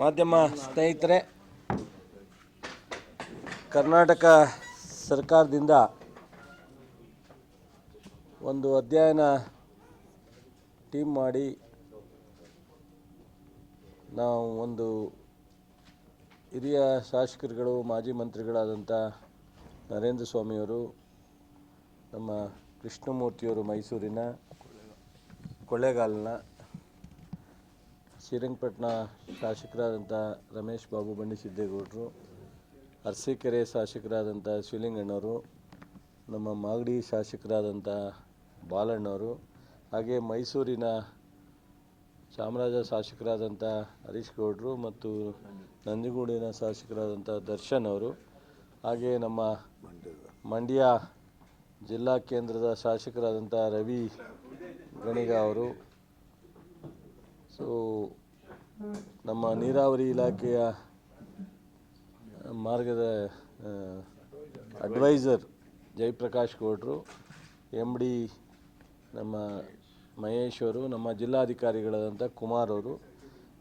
ಮಾಧ್ಯಮ ಸ್ನೇಹಿತರೆ, ಕರ್ನಾಟಕ ಸರ್ಕಾರದಿಂದ ಒಂದು ಅಧ್ಯಯನ ಟೀಮ್ ಮಾಡಿ ನಾವು ಒಂದು ಹಿರಿಯ ಶಾಸಕರುಗಳು, ಮಾಜಿ ಮಂತ್ರಿಗಳಾದಂಥ ನರೇಂದ್ರ ಸ್ವಾಮಿಯವರು, ನಮ್ಮ ಕೃಷ್ಣಮೂರ್ತಿಯವರು ಮೈಸೂರಿನ ಕೊಳ್ಳೇಗಾಲನ ಶ್ರೀರಂಗಪಟ್ಟಣ ಶಾಸಕರಾದಂಥ ರಮೇಶ್ ಬಾಬು ಬಂಡಿಸಿದ್ದೇಗೌಡರು ಅರಸೀಕೆರೆ ಶಾಸಕರಾದಂಥ ಶಿವಲಿಂಗಣ್ಣವರು, ನಮ್ಮ ಮಾಗಡಿ ಶಾಸಕರಾದಂಥ ಬಾಲಣ್ಣವರು, ಹಾಗೆ ಮೈಸೂರಿನ ಚಾಮರಾಜ ಶಾಸಕರಾದಂಥ ಹರೀಶ್ ಗೌಡರು ಮತ್ತು ನಂಜನಗೂಡಿನ ಶಾಸಕರಾದಂಥ ದರ್ಶನ್ ಅವರು, ಹಾಗೆ ನಮ್ಮ ಮಂಡ್ಯ ಜಿಲ್ಲಾ ಕೇಂದ್ರದ ಶಾಸಕರಾದಂಥ ರವಿ ಗಣಿಗ ಅವರು ಸೊ ನಮ್ಮ ನೀರಾವರಿ ಇಲಾಖೆಯ ಮಾರ್ಗದ ಅಡ್ವೈಸರ್ ಜಯಪ್ರಕಾಶ್ ಗೌಡ್ರು ಎಂ ಡಿ ನಮ್ಮ ಮಹೇಶ್ ಅವರು, ನಮ್ಮ ಜಿಲ್ಲಾಧಿಕಾರಿಗಳಾದಂಥ ಕುಮಾರ್ ಅವರು,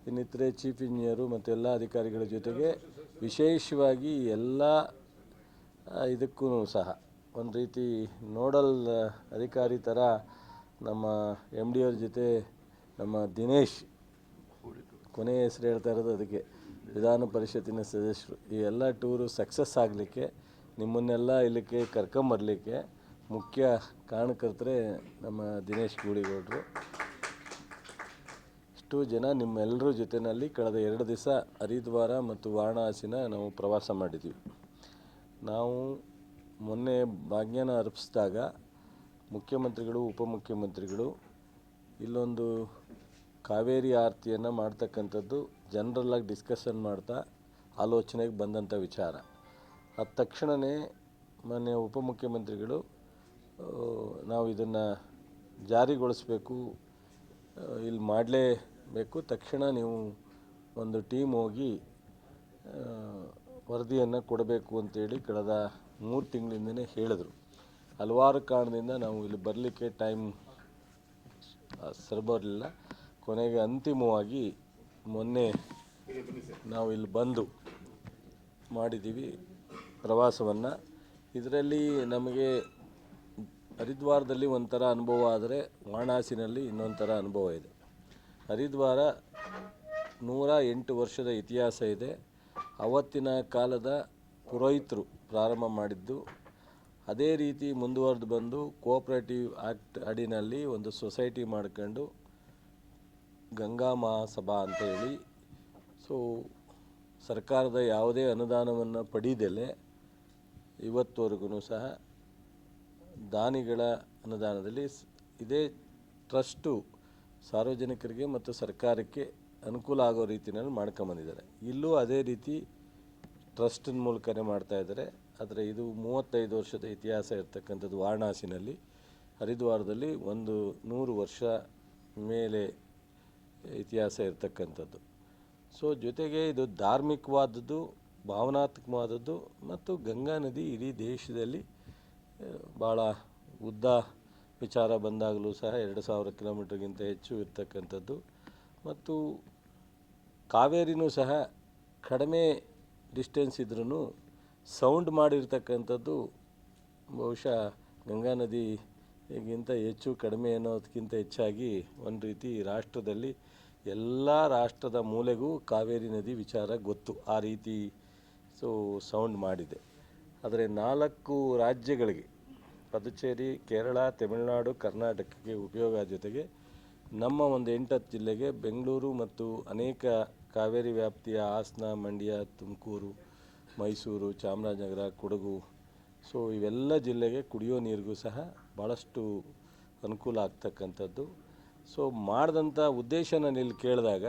ಇನ್ನಿತರೆ ಚೀಫ್ ಇಂಜಿನಿಯರು ಮತ್ತು ಎಲ್ಲ ಅಧಿಕಾರಿಗಳ ಜೊತೆಗೆ ವಿಶೇಷವಾಗಿ ಎಲ್ಲ ಇದಕ್ಕೂ ಸಹ ಒಂದು ರೀತಿ ನೋಡಲ್ ಅಧಿಕಾರಿ ಥರ ನಮ್ಮ ಎಂ ಡಿ ಅವ್ರ ಜೊತೆ ನಮ್ಮ ದಿನೇಶ್ ಕೊನೆಯ ಹೆಸರು ಹೇಳ್ತಾ ಇರೋದು ಅದಕ್ಕೆ. ವಿಧಾನ ಪರಿಷತ್ತಿನ ಸದಸ್ಯರು. ಈ ಎಲ್ಲ ಟೂರು ಸಕ್ಸಸ್ ಆಗಲಿಕ್ಕೆ, ನಿಮ್ಮನ್ನೆಲ್ಲ ಇಲ್ಲಿಗೆ ಕರ್ಕೊಂಬರ್ಲಿಕ್ಕೆ ಮುಖ್ಯ ಕಾರಣಕರ್ತರೆ ನಮ್ಮ ದಿನೇಶ್ ಗೂಳಿಗೌಡರು. ಇಷ್ಟು ಜನ ನಿಮ್ಮೆಲ್ಲರ ಜೊತೆಯಲ್ಲಿ ಕಳೆದ ಎರಡು ದಿವಸ ಹರಿದ್ವಾರ ಮತ್ತು ವಾರಣಾಸಿನ ನಾವು ಪ್ರವಾಸ ಮಾಡಿದ್ವಿ. ನಾವು ಮೊನ್ನೆ ಭಾಗ್ಯನ ಅರ್ಪಿಸಿದಾಗ ಮುಖ್ಯಮಂತ್ರಿಗಳು, ಉಪಮುಖ್ಯಮಂತ್ರಿಗಳು ಇಲ್ಲೊಂದು ಕಾವೇರಿ ಆರತಿಯನ್ನು ಮಾಡ್ತಕ್ಕಂಥದ್ದು ಜನರಲ್ಲಾಗಿ ಡಿಸ್ಕಷನ್ ಮಾಡ್ತಾ ಆಲೋಚನೆಗೆ ಬಂದಂಥ ವಿಚಾರ. ಅದ ತಕ್ಷಣವೇ ಮಾನ್ಯ ಉಪಮುಖ್ಯಮಂತ್ರಿಗಳು ನಾವು ಇದನ್ನು ಜಾರಿಗೊಳಿಸ್ಬೇಕು ಇಲ್ಲಿ ಮಾಡಲೇಬೇಕು. ತಕ್ಷಣ ನೀವು ಒಂದು ಟೀಮ್ ಹೋಗಿ ವರದಿಯನ್ನು ಕೊಡಬೇಕು ಅಂತೇಳಿ ಕಳೆದ ಮೂರು ತಿಂಗಳಿಂದನೇ ಹೇಳಿದರು. ಹಲವಾರು ಕಾರಣದಿಂದ ನಾವು ಇಲ್ಲಿ ಬರಲಿಕ್ಕೆ ಟೈಮ್ ಸರಿಬರಲಿಲ್ಲ. ಕೊನೆಗೆ ಅಂತಿಮವಾಗಿ ಮೊನ್ನೆ ನಾವು ಇಲ್ಲಿ ಬಂದು ಮಾಡಿದ್ದೀವಿ ಪ್ರವಾಸವನ್ನು. ಇದರಲ್ಲಿ ನಮಗೆ ಹರಿದ್ವಾರದಲ್ಲಿ ಒಂಥರ ಅನುಭವ ಆದರೆ ವಾರಣಾಸಿನಲ್ಲಿ ಇನ್ನೊಂಥರ ಥರ ಅನುಭವ ಇದೆ. ಹರಿದ್ವಾರ ನೂರ ಎಂಟು ವರ್ಷದ ಇತಿಹಾಸ ಇದೆ. ಅವತ್ತಿನ ಕಾಲದ ಪುರೋಹಿತರು ಪ್ರಾರಂಭ ಮಾಡಿದ್ದು ಅದೇ ರೀತಿ ಮುಂದುವರೆದು ಬಂದು ಕೋಆಪ್ರೇಟಿವ್ ಆ್ಯಕ್ಟ್ ಅಡಿನಲ್ಲಿ ಒಂದು ಸೊಸೈಟಿ ಮಾಡ್ಕೊಂಡು ಗಂಗಾ ಮಹಾಸಭಾ ಅಂತ ಹೇಳಿ. ಸೊ, ಸರ್ಕಾರದ ಯಾವುದೇ ಅನುದಾನವನ್ನು ಪಡೀದಲೇ ಇವತ್ತುವರೆಗೂ ಸಹ ದಾನಿಗಳ ಅನುದಾನದಲ್ಲಿ ಇದೇ ಟ್ರಸ್ಟು ಸಾರ್ವಜನಿಕರಿಗೆ ಮತ್ತು ಸರ್ಕಾರಕ್ಕೆ ಅನುಕೂಲ ಆಗೋ ರೀತಿಯಲ್ಲಿ ಮಾಡ್ಕೊಂಬಂದಿದ್ದಾರೆ. ಇಲ್ಲೂ ಅದೇ ರೀತಿ ಟ್ರಸ್ಟಿನ ಮೂಲಕನೇ ಮಾಡ್ತಾ ಇದ್ದಾರೆ. ಆದರೆ ಇದು ಮೂವತ್ತೈದು ವರ್ಷದ ಇತಿಹಾಸ ಇರತಕ್ಕಂಥದ್ದು ವಾರಣಾಸಿನಲ್ಲಿ. ಹರಿದ್ವಾರದಲ್ಲಿ ಒಂದು ನೂರು ವರ್ಷ ಮೇಲೆ ಇತಿಹಾಸ ಇರತಕ್ಕಂಥದ್ದು. ಸೊ ಜೊತೆಗೆ ಇದು ಧಾರ್ಮಿಕವಾದದ್ದು, ಭಾವನಾತ್ಮಕವಾದದ್ದು ಮತ್ತು ಗಂಗಾ ನದಿ ಇಡೀ ದೇಶದಲ್ಲಿ ಭಾಳ ಉದ್ದ ವಿಚಾರ ಬಂದಾಗಲೂ ಸಹ ಎರಡು ಸಾವಿರ ಕಿಲೋಮೀಟ್ರ್ಗಿಂತ ಹೆಚ್ಚು ಇರ್ತಕ್ಕಂಥದ್ದು. ಮತ್ತು ಕಾವೇರಿನೂ ಸಹ ಕಡಿಮೆ ಡಿಸ್ಟೆನ್ಸ್ ಇದ್ರೂ ಸೌಂಡ್ ಮಾಡಿರ್ತಕ್ಕಂಥದ್ದು ಬಹುಶಃ ಗಂಗಾ ನದಿಗಿಂತ ಹೆಚ್ಚು ಕಡಿಮೆ ಅನ್ನೋದಕ್ಕಿಂತ ಹೆಚ್ಚಾಗಿ ಒಂದು ರೀತಿ ರಾಷ್ಟ್ರದಲ್ಲಿ ಎಲ್ಲ ರಾಷ್ಟ್ರದ ಮೂಲೆಗೂ ಕಾವೇರಿ ನದಿ ವಿಚಾರ ಗೊತ್ತು. ಆ ರೀತಿ ಸೊ ಸೌಂಡ್ ಮಾಡಿದೆ. ಆದರೆ ನಾಲ್ಕು ರಾಜ್ಯಗಳಿಗೆ, ಪದುಚೇರಿ, ಕೇರಳ, ತಮಿಳುನಾಡು, ಕರ್ನಾಟಕಕ್ಕೆ ಉಪಯೋಗ ಜೊತೆಗೆ ನಮ್ಮ ಒಂದು ಎಂಟತ್ತು ಜಿಲ್ಲೆಗೆ ಬೆಂಗಳೂರು ಮತ್ತು ಅನೇಕ ಕಾವೇರಿ ವ್ಯಾಪ್ತಿಯ ಹಾಸನ, ಮಂಡ್ಯ, ತುಮಕೂರು ಮೈಸೂರು, ಚಾಮರಾಜನಗರ, ಕೊಡಗು. ಸೊ ಇವೆಲ್ಲ ಜಿಲ್ಲೆಗೆ ಕುಡಿಯೋ ನೀರಿಗೂ ಸಹ ಭಾಳಷ್ಟು ಅನುಕೂಲ ಆಗ್ತಕ್ಕಂಥದ್ದು. ಸೊ ಮಾಡಿದಂಥ ಉದ್ದೇಶ ನಾನು ಇಲ್ಲಿ ಕೇಳಿದಾಗ,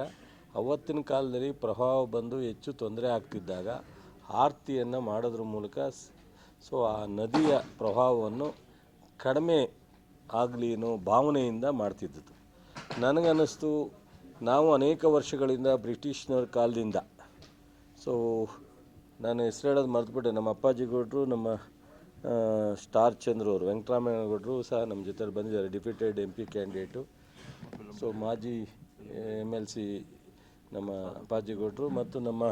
ಅವತ್ತಿನ ಕಾಲದಲ್ಲಿ ಪ್ರಭಾವ ಬಂದು ಹೆಚ್ಚು ತೊಂದರೆ ಆಗ್ತಿದ್ದಾಗ, ಆರತಿಯನ್ನು ಮಾಡೋದ್ರ ಮೂಲಕ ಸ್- ಸೊ ಆ ನದಿಯ ಪ್ರಭಾವವನ್ನು ಕಡಿಮೆ ಆಗಲಿ ಅನ್ನೋ ಭಾವನೆಯಿಂದ ಮಾಡ್ತಿದ್ದದ್ದು. ನನಗನ್ನಿಸ್ತು, ನಾವು ಅನೇಕ ವರ್ಷಗಳಿಂದ ಬ್ರಿಟಿಷ್ನವ್ರ ಕಾಲದಿಂದ. ಸೊ ನಾನು ಹೆಸರು ಹೇಳೋದು ಮರೆತುಬಿಟ್ಟೆ. ನಮ್ಮ ಅಪ್ಪಾಜಿ ಗೌಡ್ರು ನಮ್ಮ ಸ್ಟಾರ್ ಚಂದ್ರು ಅವರು, ವೆಂಕಟರಾಮಯ್ಯ ಗೌಡ್ರು ಸಹ ನಮ್ಮ ಜೊತೆಲಿ ಬಂದಿದ್ದಾರೆ, deputed M P candidate. So ಮಾಜಿ ಎಂ ಎಲ್ ಸಿ ನಮ್ಮ ಅಪ್ಪಾಜಿ ಕೊಟ್ಟರು ಮತ್ತು ನಮ್ಮ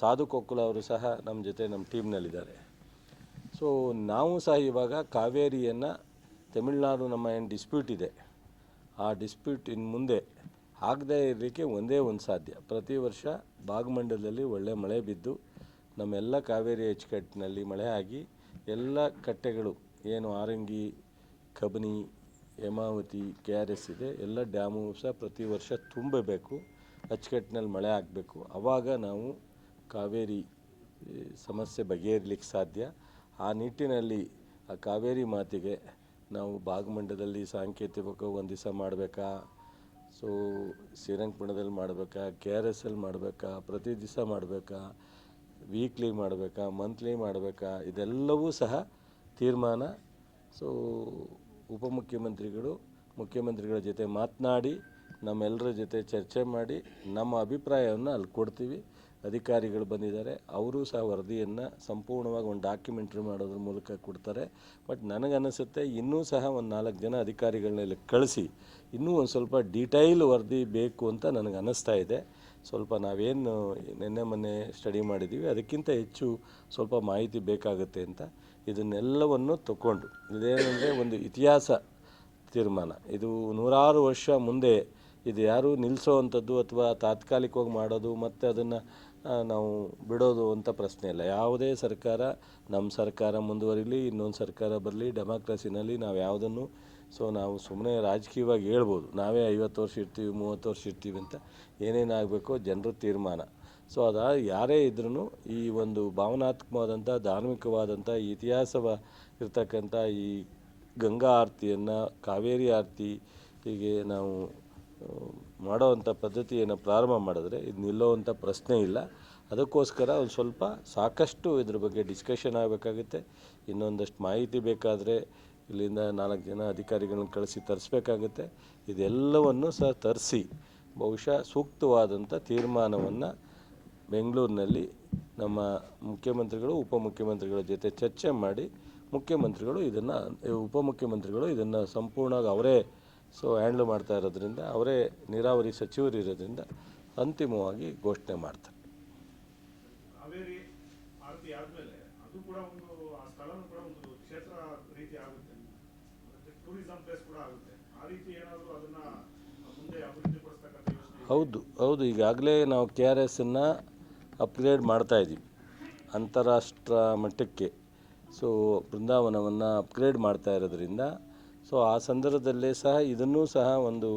ಸಾಧು ಕೊಕ್ಕುಲ ಅವರು ಸಹ ನಮ್ಮ ಜೊತೆ ನಮ್ಮ ಟೀಮ್ನಲ್ಲಿದ್ದಾರೆ. ಸೊ ನಾವು ಸಹ ಇವಾಗ ಕಾವೇರಿಯನ್ನು ತಮಿಳುನಾಡು ನಮ್ಮ ಏನು ಡಿಸ್ಪ್ಯೂಟ್ ಇದೆ, ಆ ಡಿಸ್ಪ್ಯೂಟ್ ಇನ್ನು ಮುಂದೆ ಆಗದೇ ಇರಲಿಕ್ಕೆ ಒಂದೇ ಒಂದು ಸಾಧ್ಯ. ಪ್ರತಿ ವರ್ಷ ಭಾಗಮಂಡಲದಲ್ಲಿ ಒಳ್ಳೆ ಮಳೆ ಬಿದ್ದು ನಮ್ಮೆಲ್ಲ ಕಾವೇರಿ ಅಚ್ಚುಕಟ್ಟಿನಲ್ಲಿ ಮಳೆ ಆಗಿ ಎಲ್ಲ ಕಟ್ಟೆಗಳು ಏನು Harangi, Kabini, Hemavathi, K R S ಇದೆ, ಎಲ್ಲ ಡ್ಯಾಮು ಸಹ ಪ್ರತಿ ವರ್ಷ ತುಂಬಬೇಕು. ಅಚ್ಚುಕಟ್ಟಿನಲ್ಲಿ ಮಳೆ ಆಗಬೇಕು. ಆವಾಗ ನಾವು ಕಾವೇರಿ ಸಮಸ್ಯೆ ಬಗೆಹರಿಲಿಕ್ಕೆ ಸಾಧ್ಯ. ಆ ನಿಟ್ಟಿನಲ್ಲಿ ಆ ಕಾವೇರಿ ಮಾತಿಗೆ ನಾವು ಭಾಗಮಂಡಲದಲ್ಲಿ ಸಾಂಕೇತಿಕ ಒಂದು ದಿವಸ ಮಾಡಬೇಕಾ? ಸೊ ಶ್ರೀರಂಗಪಟ್ಟಣದಲ್ಲಿ ಮಾಡಬೇಕಾ ಕೆ ಆರ್ ಎಸ್ ಅಲ್ಲಿ ಮಾಡಬೇಕಾ, ಪ್ರತಿ ದಿವಸ ಮಾಡಬೇಕಾ ವೀಕ್ಲಿ ಮಾಡಬೇಕಾ ಮಂತ್ಲಿ ಮಾಡಬೇಕಾ, ಇದೆಲ್ಲವೂ ಸಹ ತೀರ್ಮಾನ. ಸೊ ಉಪಮುಖ್ಯಮಂತ್ರಿಗಳು, ಮುಖ್ಯಮಂತ್ರಿಗಳ ಜೊತೆ ಮಾತನಾಡಿ ನಮ್ಮೆಲ್ಲರ ಜೊತೆ ಚರ್ಚೆ ಮಾಡಿ, ನಮ್ಮ ಅಭಿಪ್ರಾಯವನ್ನು ಅಲ್ಲಿ ಕೊಡ್ತೀವಿ. ಅಧಿಕಾರಿಗಳು ಬಂದಿದ್ದಾರೆ. ಅವರು ಸಹ ವರದಿಯನ್ನು ಸಂಪೂರ್ಣವಾಗಿ ಒಂದು ಡಾಕ್ಯುಮೆಂಟ್ರಿ ಮಾಡೋದ್ರ ಮೂಲಕ ಕೊಡ್ತಾರೆ. ಬಟ್ ನನಗನ್ನಿಸುತ್ತೆ ಇನ್ನೂ ಸಹ ಒಂದು ನಾಲ್ಕು ಜನ ಅಧಿಕಾರಿಗಳನ್ನೆಲ್ಲ ಕಳಿಸಿ ಇನ್ನೂ ಒಂದು ಸ್ವಲ್ಪ ಡೀಟೈಲ್ ವರದಿ ಬೇಕು ಅಂತ ನನಗೆ ಅನ್ನಿಸ್ತಾ ಇದೆ. ಸ್ವಲ್ಪ ನಾವೇನು ನಿನ್ನೆ ಮೊನ್ನೆ ಸ್ಟಡಿ ಮಾಡಿದ್ದೀವಿ ಅದಕ್ಕಿಂತ ಹೆಚ್ಚು ಸ್ವಲ್ಪ ಮಾಹಿತಿ ಬೇಕಾಗುತ್ತೆ ಅಂತ ಇದನ್ನೆಲ್ಲವನ್ನು ತಗೊಂಡು ಇದೇನೆಂದರೆ ಒಂದು ಇತಿಹಾಸ ತೀರ್ಮಾನ. ಇದು ನೂರಾರು ವರ್ಷ ಮುಂದೆ ಇದು ಯಾರೂ ನಿಲ್ಲಿಸೋವಂಥದ್ದು ಅಥವಾ ತಾತ್ಕಾಲಿಕವಾಗಿ ಮಾಡೋದು ಮತ್ತು ಅದನ್ನು ನಾವು ಬಿಡೋದು ಅಂತ ಪ್ರಶ್ನೆ ಇಲ್ಲ. ಯಾವುದೇ ಸರ್ಕಾರ ನಮ್ಮ ಸರ್ಕಾರ ಮುಂದುವರಿಲಿ, ಇನ್ನೊಂದು ಸರ್ಕಾರ ಬರಲಿ, ಡೆಮಾಕ್ರಸಿನಲ್ಲಿ ನಾವು ಯಾವುದನ್ನು, ಸೊ ನಾವು ಸುಮ್ಮನೆ ರಾಜಕೀಯವಾಗಿ ಹೇಳ್ಬೋದು. ನಾವೇ ಐವತ್ತು ವರ್ಷ ಇರ್ತೀವಿ, ಮೂವತ್ತು ವರ್ಷ ಇರ್ತೀವಿ ಅಂತ ಏನೇನಾಗಬೇಕೋ ಜನರ ತೀರ್ಮಾನ. ಸೊ ಅದ ಯಾರೇ ಇದ್ರೂ ಈ ಒಂದು ಭಾವನಾತ್ಮಕವಾದಂಥ ಧಾರ್ಮಿಕವಾದಂಥ ಇತಿಹಾಸವ ಇರ್ತಕ್ಕಂಥ ಈ ಗಂಗಾ ಆರತಿಯನ್ನು, ಕಾವೇರಿ ಆರತಿ ಹೀಗೆ ನಾವು ಮಾಡೋವಂಥ ಪದ್ಧತಿಯನ್ನು ಪ್ರಾರಂಭ ಮಾಡಿದ್ರೆ ಇದು ನಿಲ್ಲೋವಂಥ ಪ್ರಶ್ನೆ ಇಲ್ಲ. ಅದಕ್ಕೋಸ್ಕರ ಒಂದು ಸ್ವಲ್ಪ ಸಾಕಷ್ಟು ಇದ್ರ ಬಗ್ಗೆ ಡಿಸ್ಕಷನ್ ಆಗಬೇಕಾಗುತ್ತೆ. ಇನ್ನೊಂದಷ್ಟು ಮಾಹಿತಿ ಬೇಕಾದರೆ ಇಲ್ಲಿಂದ ನಾಲ್ಕು ಜನ ಅಧಿಕಾರಿಗಳನ್ನ ಕಳಿಸಿ ತರಿಸ್ಬೇಕಾಗುತ್ತೆ. ಇದೆಲ್ಲವನ್ನು ಸಹ ತರಿಸಿ ಬಹುಶಃ ಸೂಕ್ತವಾದಂಥ ತೀರ್ಮಾನವನ್ನು ಬೆಂಗಳೂರಿನಲ್ಲಿ ನಮ್ಮ ಮುಖ್ಯಮಂತ್ರಿಗಳು, ಉಪಮುಖ್ಯಮಂತ್ರಿಗಳ ಜೊತೆ ಚರ್ಚೆ ಮಾಡಿ ಮುಖ್ಯಮಂತ್ರಿಗಳು ಇದನ್ನು ಉಪಮುಖ್ಯಮಂತ್ರಿಗಳು ಇದನ್ನು ಸಂಪೂರ್ಣವಾಗಿ ಅವರೇ ಸೊ ಹ್ಯಾಂಡ್ಲ್ ಮಾಡ್ತಾ ಇರೋದ್ರಿಂದ ಅವರೇ ನೀರಾವರಿ ಸಚಿವರು ಇರೋದ್ರಿಂದ ಅಂತಿಮವಾಗಿ ಘೋಷಣೆ ಮಾಡ್ತಾರೆ. ಹೌದು ಹೌದು. ಈಗಾಗಲೇ ನಾವು ಕೆ ಆರ್ ಎಸ್ಸನ್ನು ಅಪ್ಗ್ರೇಡ್ ಮಾಡ್ತಾಯಿದ್ದೀವಿ ಅಂತಾರಾಷ್ಟ್ರ ಮಟ್ಟಕ್ಕೆ. ಸೊ ಬೃಂದಾವನವನ್ನು ಅಪ್ಗ್ರೇಡ್ ಮಾಡ್ತಾ ಇರೋದ್ರಿಂದ ಸೊ ಆ ಸಂದರ್ಭದಲ್ಲೇ ಸಹ ಇದನ್ನೂ ಸಹ ಒಂದು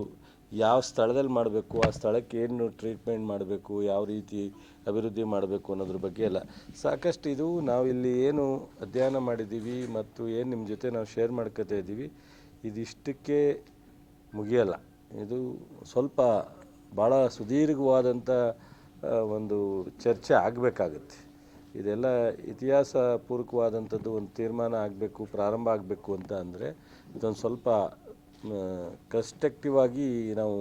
ಯಾವ ಸ್ಥಳದಲ್ಲಿ ಮಾಡಬೇಕು, ಆ ಸ್ಥಳಕ್ಕೆ ಏನು ಟ್ರೀಟ್ಮೆಂಟ್ ಮಾಡಬೇಕು, ಯಾವ ರೀತಿ ಅಭಿವೃದ್ಧಿ ಮಾಡಬೇಕು ಅನ್ನೋದ್ರ ಬಗ್ಗೆ ಎಲ್ಲ ಸಾಕಷ್ಟು ಇದು ನಾವು ಇಲ್ಲಿ ಏನು ಅಧ್ಯಯನ ಮಾಡಿದ್ದೀವಿ ಮತ್ತು ಏನು ನಿಮ್ಮ ಜೊತೆ ನಾವು ಶೇರ್ ಮಾಡ್ಕೋತಾ ಇದ್ದೀವಿ, ಇದಿಷ್ಟಕ್ಕೆ ಮುಗಿಯಲ್ಲ. ಇದು ಸ್ವಲ್ಪ ಭಾಳ ಸುದೀರ್ಘವಾದಂಥ ಒಂದು ಚರ್ಚೆ ಆಗಬೇಕಾಗತ್ತೆ. ಇದೆಲ್ಲ ಇತಿಹಾಸ ಪೂರ್ವಕವಾದಂಥದ್ದು ಒಂದು ತೀರ್ಮಾನ ಆಗಬೇಕು, ಪ್ರಾರಂಭ ಆಗಬೇಕು ಅಂತ ಅಂದರೆ ಇದೊಂದು ಸ್ವಲ್ಪ ಕನ್ಸ್ಟ್ರಕ್ಟಿವ್ ಆಗಿ ನಾವು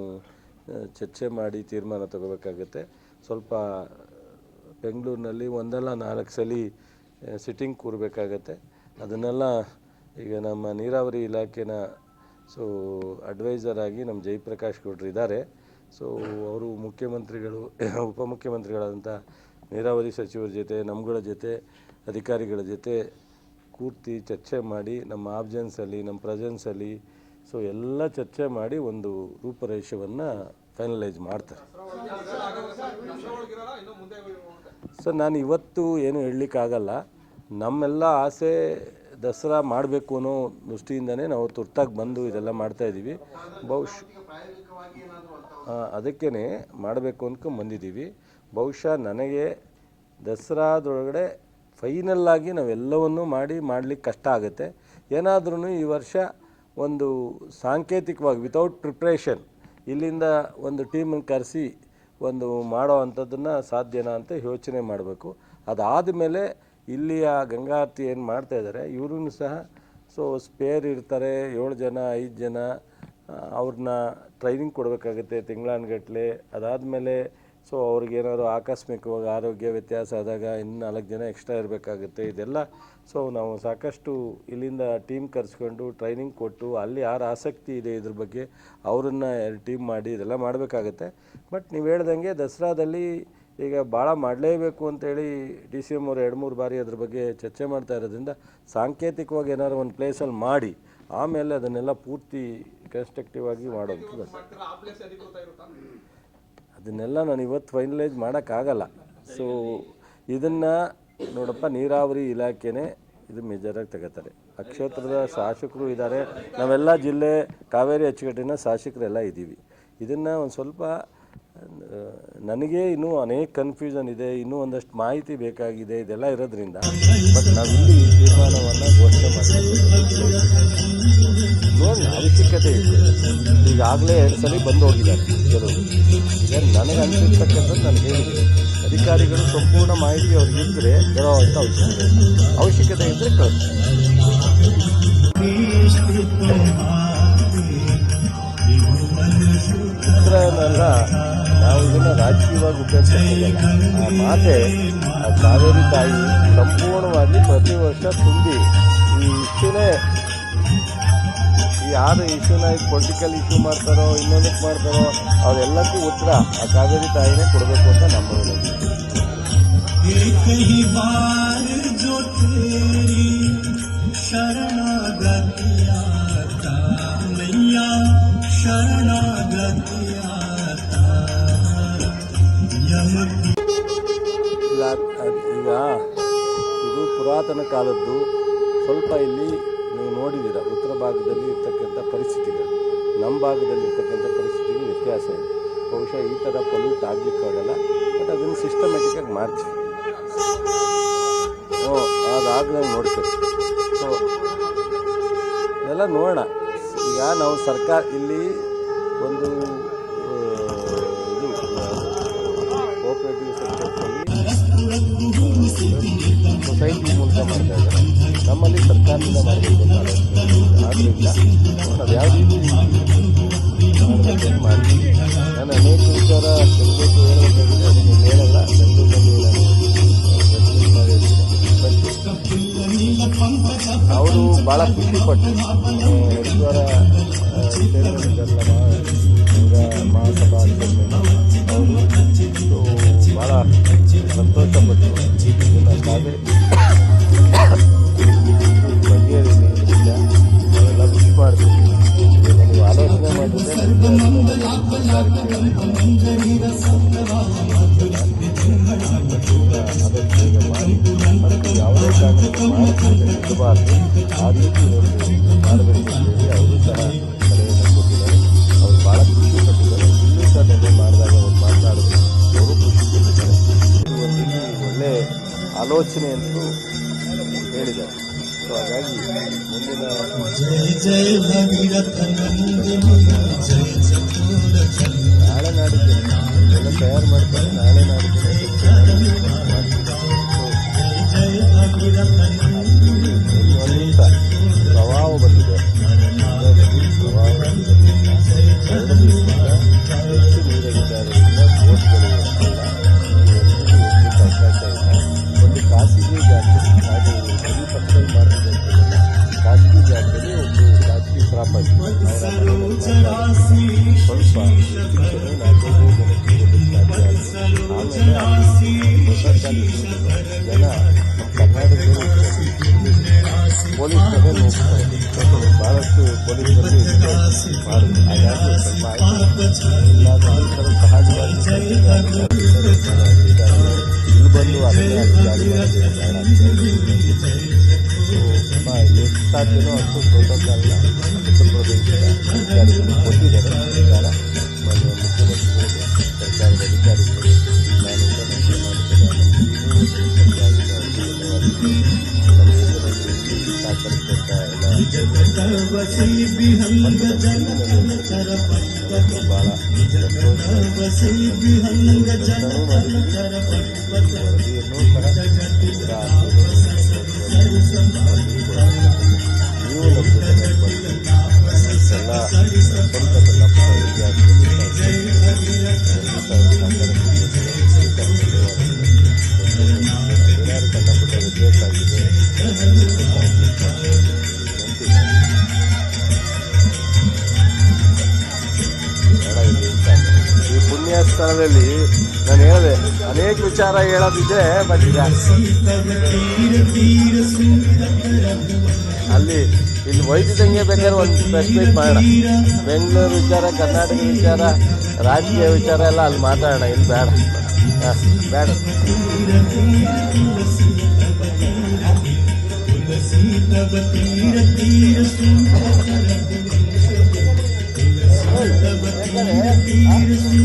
ಚರ್ಚೆ ಮಾಡಿ ತೀರ್ಮಾನ ತಗೋಬೇಕಾಗತ್ತೆ. ಸ್ವಲ್ಪ ಬೆಂಗಳೂರಿನಲ್ಲಿ ಒಂದಲ್ಲ ನಾಲ್ಕು ಸಲ ಸಿಟ್ಟಿಂಗ್ ಕೂರಬೇಕಾಗತ್ತೆ. ಅದನ್ನೆಲ್ಲ ಈಗ ನಮ್ಮ ನೀರಾವರಿ ಇಲಾಖೆನ, ಸೊ, ಅಡ್ವೈಸರ್ ಆಗಿ ನಮ್ಮ ಜಯಪ್ರಕಾಶ್ ಗೌಡ್ರು ಇದ್ದಾರೆ ಸೊ, ಅವರು ಮುಖ್ಯಮಂತ್ರಿಗಳು, ಉಪಮುಖ್ಯಮಂತ್ರಿಗಳಾದಂಥ ನೀರಾವರಿ ಸಚಿವರ ಜೊತೆ ನಮ್ಮಗಳ ಜೊತೆ, ಅಧಿಕಾರಿಗಳ ಜೊತೆ ಕೂರ್ತಿ ಚರ್ಚೆ ಮಾಡಿ, ನಮ್ಮ ಆಬ್ಜೆನ್ಸಲ್ಲಿ ನಮ್ಮ ಪ್ರೆಸೆನ್ಸಲ್ಲಿ ಸೊ ಎಲ್ಲ ಚರ್ಚೆ ಮಾಡಿ ಒಂದು ರೂಪರೇಷವನ್ನು ಫೈನಲೈಸ್ ಮಾಡ್ತಾರೆ. ಸರ್ ನಾನು ಇವತ್ತು ಏನು ಹೇಳಲಿಕ್ಕಾಗಲ್ಲ ನಮ್ಮೆಲ್ಲ ಆಸೆ ದಸರಾ ಮಾಡಬೇಕು ಅನ್ನೋ ದೃಷ್ಟಿಯಿಂದನೇ ನಾವು ತುರ್ತಾಗಿ ಬಂದು ಇದೆಲ್ಲ ಮಾಡ್ತಾಯಿದ್ದೀವಿ ಬಹುಶಃ ಅದಕ್ಕೇ ಮಾಡಬೇಕು ಅಂದ್ಕೊಂಡು ಬಂದಿದ್ದೀವಿ. ಬಹುಶಃ ನನಗೆ ದಸರಾದೊಳಗಡೆ ಫೈನಲ್ಲಾಗಿ ನಾವೆಲ್ಲವನ್ನೂ ಮಾಡಿ ಮಾಡಲಿಕ್ಕೆ ಕಷ್ಟ ಆಗುತ್ತೆ. ಏನಾದ್ರೂ ಈ ವರ್ಷ ಒಂದು ಸಾಂಕೇತಿಕವಾಗಿ ವಿತೌಟ್ ಪ್ರಿಪ್ರೇಷನ್ ಇಲ್ಲಿಂದ ಒಂದು ಟೀಮನ್ನು ಕರೆಸಿ ಒಂದು ಮಾಡೋ ಅಂಥದ್ದನ್ನು ಸಾಧ್ಯನಾ ಅಂತ ಯೋಚನೆ ಮಾಡಬೇಕು. ಅದಾದ ಅದಾದಮೇಲೆ ಇಲ್ಲಿಯ ಗಂಗಾರತಿ ಏನು ಮಾಡ್ತಾಯಿದ್ದಾರೆ ಇವ್ರೂ ಸಹ ಸೊ ಸ್ಪೇರ್ ಇರ್ತಾರೆ, ಏಳು ಜನ, ಐದು ಜನ ಅವ್ರನ್ನ ಟ್ರೈನಿಂಗ್ ಕೊಡಬೇಕಾಗುತ್ತೆ ತಿಂಗಳಾನ್ಗಟ್ಲೆ ಅದಾದಮೇಲೆ ಸೊ ಅವ್ರಿಗೇನಾದ್ರು ಆಕಸ್ಮಿಕವಾಗಿ ಆರೋಗ್ಯ ವ್ಯತ್ಯಾಸ ಆದಾಗ ಇನ್ನು ನಾಲ್ಕು ಜನ ಎಕ್ಸ್ಟ್ರಾ ಇರಬೇಕಾಗುತ್ತೆ ಇದೆಲ್ಲ. ಸೊ ನಾವು ಸಾಕಷ್ಟು ಇಲ್ಲಿಂದ ಟೀಮ್ ಕರೆಸ್ಕೊಂಡು ಟ್ರೈನಿಂಗ್ ಕೊಟ್ಟು ಅಲ್ಲಿ ಯಾರು ಆಸಕ್ತಿ ಇದೆ ಇದ್ರ ಬಗ್ಗೆ ಅವರನ್ನು ಟೀಮ್ ಮಾಡಿ ಇದೆಲ್ಲ ಮಾಡಬೇಕಾಗತ್ತೆ. ಬಟ್ ನೀವು ಹೇಳ್ದಂಗೆ ದಸರಾದಲ್ಲಿ ಈಗ ಭಾಳ ಮಾಡಲೇಬೇಕು ಅಂತೇಳಿ ಡಿ ಸಿ ಎಂ ಅವರು ಎರಡು ಮೂರು ಬಾರಿ ಅದ್ರ ಬಗ್ಗೆ ಚರ್ಚೆ ಮಾಡ್ತಾ ಇರೋದ್ರಿಂದ ಸಾಂಕೇತಿಕವಾಗಿ ಏನಾದ್ರು ಒಂದು ಪ್ಲೇಸಲ್ಲಿ ಮಾಡಿ ಆಮೇಲೆ ಅದನ್ನೆಲ್ಲ ಪೂರ್ತಿ ಕನ್ಸ್ಟ್ರಕ್ಟಿವ್ ಆಗಿ ಮಾಡೋದು. ಅದನ್ನೆಲ್ಲ ನಾನು ಇವತ್ತು ಫೈನಲೈಸ್ ಮಾಡೋಕ್ಕಾಗಲ್ಲ. ಸೊ ಇದನ್ನು ನೋಡಪ್ಪ, ನೀರಾವರಿ ಇಲಾಖೆನೇ ಇದು ಮೇಜರಾಗಿ ತಗೋತಾರೆ. ಆ ಕ್ಷೇತ್ರದ ಶಾಸಕರು ಇದ್ದಾರೆ ನಾವೆಲ್ಲ ಜಿಲ್ಲೆ ಕಾವೇರಿ ಅಚ್ಚುಕಟ್ಟಿನ ಶಾಸಕರೆಲ್ಲ ಇದ್ದೀವಿ ಇದನ್ನು ಒಂದು ಸ್ವಲ್ಪ ನನಗೆ ಇನ್ನೂ ಅನೇಕ ಕನ್ಫ್ಯೂಷನ್ ಇದೆ, ಇನ್ನೂ ಒಂದಷ್ಟು ಮಾಹಿತಿ ಬೇಕಾಗಿದೆ, ಇದೆಲ್ಲ ಇರೋದ್ರಿಂದ ಬಟ್ ನಾವಿಲ್ಲಿ ತೀರ್ಮಾನವನ್ನು ಘೋಷಣೆ ಮಾಡಬೇಕು ನೋಡಿ ಅವಶ್ಯಕತೆ ಇದೆ ಈಗಾಗಲೇ ಎರಡು ಸಲ ಬಂದು ಹೋಗಿದ್ದಾರೆ ಕೆಲವರು. ಈಗ ನನಗೆ ಅನಿಸಿರ್ತಕ್ಕಂಥದ್ದು ನಾನು ಹೇಳಿದೆ. ಅಧಿಕಾರಿಗಳು ಸಂಪೂರ್ಣ ಮಾಹಿತಿ ಅವ್ರಿಗೆ ಇದ್ದರೆ ಬರೋವಂಥ ಅವಶ್ಯಕತೆ ಅವಶ್ಯಕತೆ ಇದ್ದರೆ ಕಳಿಸ್ತಾರೆ ನಾವು ಇದನ್ನು ರಾಜಕೀಯವಾಗಿ ಉಪಯೋಗಿಸೋದಿಲ್ಲ ಆ ಮಾತೆ ಆ ಕಾವೇರಿ ತಾಯಿ ಸಂಪೂರ್ಣವಾಗಿ ಪ್ರತಿ ವರ್ಷ ತುಂಬಿ ಈ ಇಷ್ಟುನೇ ಈ ಯಾರು ಇಶ್ಯೂನ ಪೊಲಿಟಿಕಲ್ ಇಶ್ಯೂ ಮಾಡ್ತಾರೋ ಇನ್ನೊಂದಕ್ಕೆ ಮಾಡ್ತಾರೋ ಅವೆಲ್ಲಕ್ಕೂ ಉತ್ತರ ಆ ಕಾವೇರಿ ತಾಯಿನೇ ಕೊಡಬೇಕು ಅಂತ ನಮ್ಮ ಶರಣಾಗತಿಯ एक ಈಗ ಇದು ಪುರಾತನ ಕಾಲದ್ದು ಸ್ವಲ್ಪ ಇಲ್ಲಿ ನೀವು ನೋಡಿದ್ದೀರ ಉತ್ತರ ಭಾಗದಲ್ಲಿ ಇರ್ತಕ್ಕಂಥ ಪರಿಸ್ಥಿತಿಗಳು. ನಮ್ಮ ಭಾಗದಲ್ಲಿ ಇರ್ತಕ್ಕಂಥ ಪರಿಸ್ಥಿತಿಗೆ ವ್ಯತ್ಯಾಸ ಇದೆ. ಬಹುಶಃ ಈ ಥರ ಪೊಲ್ಯೂಟ್ ಆಗ್ಲಿಕ್ಕೆ ಆಗಲ್ಲ ಬಟ್ ಅದನ್ನು ಸಿಸ್ಟಮೆಟಿಕಾಗಿ ಮಾಡ್ತೀವಿ. ಹ್ಞೂ ಅದಾಗ್ದಂಗೆ ನೋಡ್ತೀವಿ ಸೊ ಇದೆಲ್ಲ ನೋಡೋಣ. ಈಗ ನಾವು ಸರ್ಕಾರ ಇಲ್ಲಿ ಒಂದು ಸೊಸೈಟಿ ಮೂಲಕ ಮಾಡ್ತಾ ಇದ್ದಾರೆ ನಮ್ಮಲ್ಲಿ ಸರ್ಕಾರದಿಂದ ಮಾಡಬೇಕು ಆದ್ದರಿಂದ ಅದು ಯಾವ ರೀತಿ ಮಾಡಿ ನಾನು ಅನೇಕ ವಿಚಾರ ಹೇಳಬೇಕು ಹೇಳಬೇಕಾಗಿದೆ ಅದನ್ನು ಹೇಳಲ್ಲ ಬೆಂಗಳೂರಲ್ಲಿ ನಾನು ಅವರು ಭಾಳ ಖುಷಿಪಟ್ಟು ಆಗಬಾರ್ದು ಆ ರೀತಿ ಮಾಡಬೇಕು ಅಂತೇಳಿ ಅವರು ಸಹ ಸಲಹೆಯನ್ನು ಕೊಟ್ಟಿದ್ದಾರೆ. ಅವರು ಭಾಳ ಖುಷಿ ಪಟ್ಟಿದ್ದಾರೆ. ಇನ್ನೂ ಸಹ ನೆನೆ ಮಾಡಿದಾಗ ಅವ್ರು ಮಾತನಾಡೋದು ಅವರು ಖುಷಿ ಪಟ್ಟಿದ್ದಾರೆ. ಒಳ್ಳೆಯ ಆಲೋಚನೆ ಎಂದು ಹೇಳಿದ್ದಾರೆ. ಸೊ ಹಾಗಾಗಿ ಮುಂದಿನ ನಾಳೆ ನಾಡಿದ್ದೆ ಎಲ್ಲ ತಯಾರು ಮಾಡ್ತಾರೆ. ನಾಳೆ ನಾಡಿದ್ದೆ ಅಲ್ಲಿ ಜನ ನಮ್ಮ ಕರ್ನಾಟಕದಲ್ಲಿ ಪೊಲೀಸರೇ ನೋಡ್ತಾರೆ ಭಾಳಷ್ಟು ಪೊಲೀಸರು ಮಾಡುದು ಹಾಗಾಗಿ ಸ್ವಲ್ಪ ಆಯ್ತು ಇಲ್ಲಾಂದ್ರೆ ಈ ಥರ ಸಹಜವಾಗಿ ಇಲ್ಲಿ ಬಂದು ಅದನ್ನೇ ಸರ್ಕಾರದ ಅಧಿಕಾರಿಗಳು ನಾನು ವಿನಂತಿ ಮಾಡುತ್ತೇನೆ ಸರ್ಕಾರದ ಧನ್ಯವಾದಗಳು ನಮ್ಮ ಜೊತೆಯಲ್ಲಿ ಸಹಕರಿಸಿದಂಥ ಎಲ್ಲ वसी विहंग जन चर ಭಾಳ ಸಂತೋಷ ಸ್ಥಳದಲ್ಲಿ ನಾನು ಹೇಳಿದೆ ಅನೇಕ ವಿಚಾರ ಹೇಳೋದಿದ್ರೆ ಬಟ್ ಅಲ್ಲಿ ಇಲ್ಲಿ ವೈದ್ಯದಂಗೆ ಬೇಕಾದ್ರೆ ಒಂದು ಮೀಟ್ ಮಾಡೋಣ. ಬೆಂಗಳೂರು ವಿಚಾರ, ಕರ್ನಾಟಕ ವಿಚಾರ, ರಾಜಕೀಯ ವಿಚಾರ ಎಲ್ಲ ಅಲ್ಲಿ ಮಾತಾಡೋಣ, ಇಲ್ಲಿ ಬೇಡ. ಬೇಡ. ತೀರ ತೀರ いいですね。